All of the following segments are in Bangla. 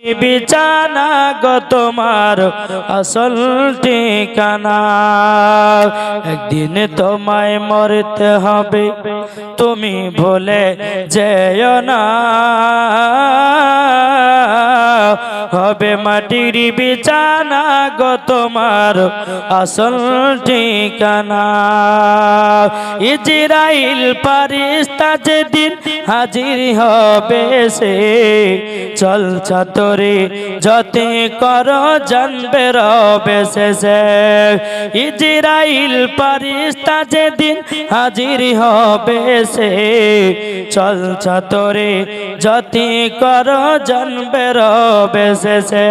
বিছানা গো তোমার আসল ঠিকানা। একদিন তোমায় মরতে হবে তুমি বলে যেও না। হবে মাটির বিছানা গো তোমার আসল ঠিকানা। ইজরাইল পারিস্তা যেদিন হাজির হবে সে চল ছাতরে যতে কর, জানবে রবে শেষে। ইজরাইল পারিস্তা যেদিন হাজির হবে সে চল ছাতরে যতে কর রবে শেষে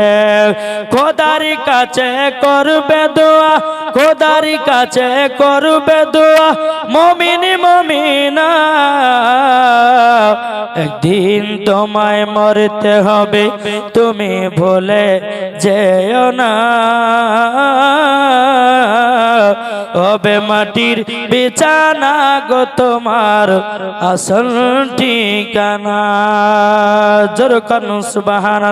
খোদার কাছে করবে দোয়া, খোদার কাছে করবে দোয়া, মমিন মমিনা। একদিন তোমায় মরতে হবে, তুমি ভুলে যেও না। হবে মাটির বিছানা গো তোমার আসল ঠিকানা। জোর কানু সুবাহান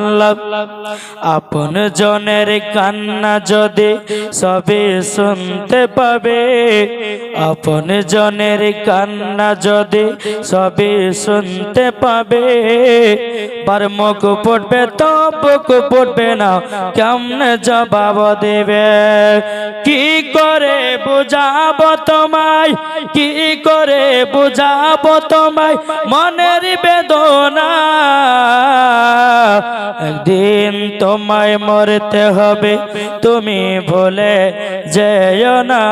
আপন জনের কান্না যদি সবে শুনতে পাবে, আপন জনের কান্না যদি সবে শুনতে পাবে, বার মুখ পড়বে তো বুক পড়বে না, কেমনে জবাব দেবে? কি করে বুঝাবো তোমায়? কি করে বুঝাবো তোমায়? মনের বেদনা। একদিন তোমায় মরতে হবে, তুমি ভুলে যেও না।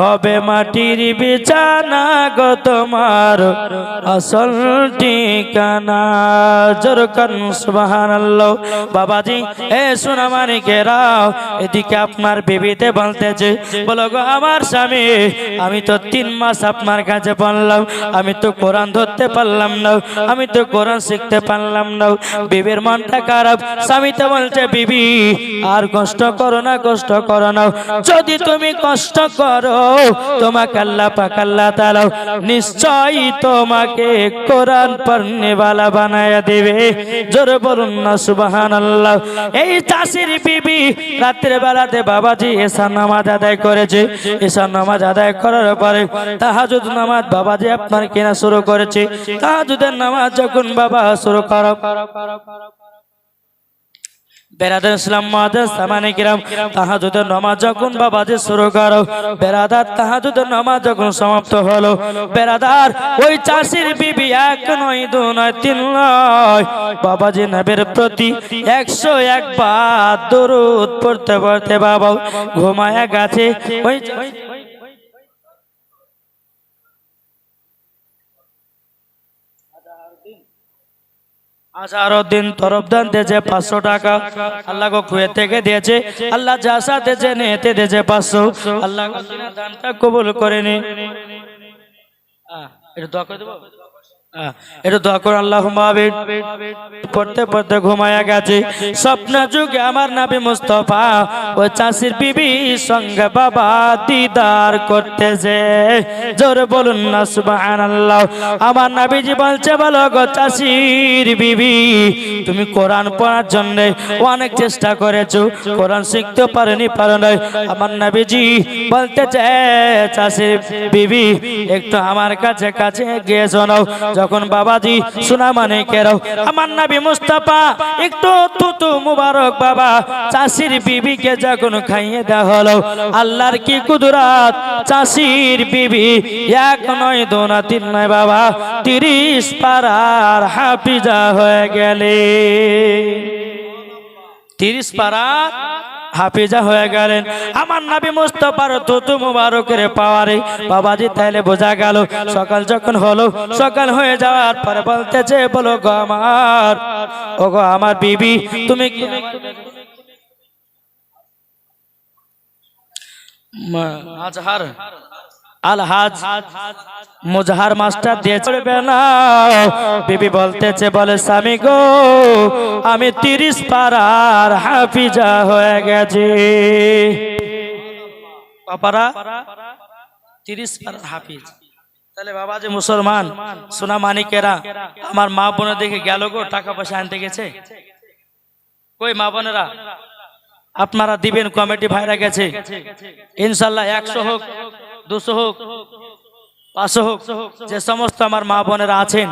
হবে মাটির বিছানা গো তোমার আসল ঠিকানা। জোর কান সুবহানাল্লাহ। বাবাজি, এ সোনা মানিকেরাও এদিকে আপনার বিবিতে বলতেছে, বলো গো আমার স্বামী, আমি তো তিন মাস আপনার কাছে বললাম, আমি তো কোরআন ধরতে পারলাম না, আমি তো কোরআন শিখতে পারলাম না। বিবির মনটা খারাপ, স্বামী তো বলছে, বিবি, আর কষ্ট করো না, কষ্ট করো না। যদি তুমি কষ্ট করো, তোমাকে আল্লাহ পাক আল্লাহ তাআলা নিশ্চয়ই তোমাকে কোরআন পড়নেওয়ালা বানায়া দেবে। জোরে বলুন না, সুবহানাল্লাহ। এই চাষির বিবি রাত্রে বেলাতে বাবাজি এসার নামাজ আদায় করেছে। এসার নামাজ আদায় করার পরে তাহাজুদ নামাজ বাবাজি আপনার কেনা শুরু করেছে। তাহাজুদের নামাজ যখন বাবা শুরু করো। বেরাদার ইসলাম মাদার সামানে নমাজ যখন শুরু করো বেরাদার নমাজ যখন সমাপ্ত হলো বেরাদার ওই চাষির বিবি এক নয়, দু নয়, তিন নয়, বাবাজি নবের প্রতি একশো একবার দরুদ পড়তে পড়তে বাবা ঘুমায়া গেছে, ওই আজারউদ্দিন তরফদান দিয়েছে পাঁচশো টাকা আল্লাহকে থেকে দিয়েছে। আল্লাহ যা সাথে নিতে দিয়েছে পাঁচশো, আল্লাহ কবুল করেনি দোয়া করে দেবো? আল্লাহ পড়তে পড়তে স্বপ্ন যুগে আমার নাবি মুস্তফা ও চাষির বিবি সঙ্গে বাবা দিদার বলুন না আমার নাবিজি বলছে, বলো গো চাষির বিবি, তুমি কোরআন পড়ার জন্য অনেক চেষ্টা করেছ। কোরআন শিখতে পারেনি, পারো নাই। আমার নাবিজি বলতে চাষির বিবি, একটু আমার কাছে কাছে গিয়ে শোনাও। যখন বাবাজি শোনা মানে কেরাও, আমার নাবি মুস্তাফা, একটু তুতু মুবারক বাবা, চাষির বিবিকে যখন খাইয়ে দেওয়া হলো, আল্লাহর কি কুদরাত? চাষির বিবি এক নয়, দু না তিন নয় বাবা, তিরিশ পারার হাফিজা হয়ে গেলে। তিরিশ পারার হাফিজা হয়ে গেলেন। আমার নাবি মুস্তফার তুতু মুবারকের পাওয়ারে বাবাজি তাইলে বোঝা গেল, সকাল যখন হলো, সকাল হয়ে যাওয়ার পরে বলতেছে, বলো গো আমার, ও গো আমার বিবি, তুমি আজহার আলহাজ মুজহার মাস্টার দিয়ে চলবে না। বিবি বলতেছে, বলে, স্বামী গো, আমি তিরিশ পাড়ার হাফিজা হয়ে গেছি। পাপারা তিরিশ পাড়ার হাফিজ। তাহলে বাবা যে মুসলমান, সোনা মানিকেরা, আমার মা বোনের দিকে গেল গো, টাকা পয়সা আনতে গেছে? কই মা বোনেরা? আপনারা দিবেন কমিটি ভাইরা গেছে? ইনশাল্লাহ একশো হোক দুশো হোক পাঁচশো হোক যে সমস্ত আমার মা বোনেরা আছেন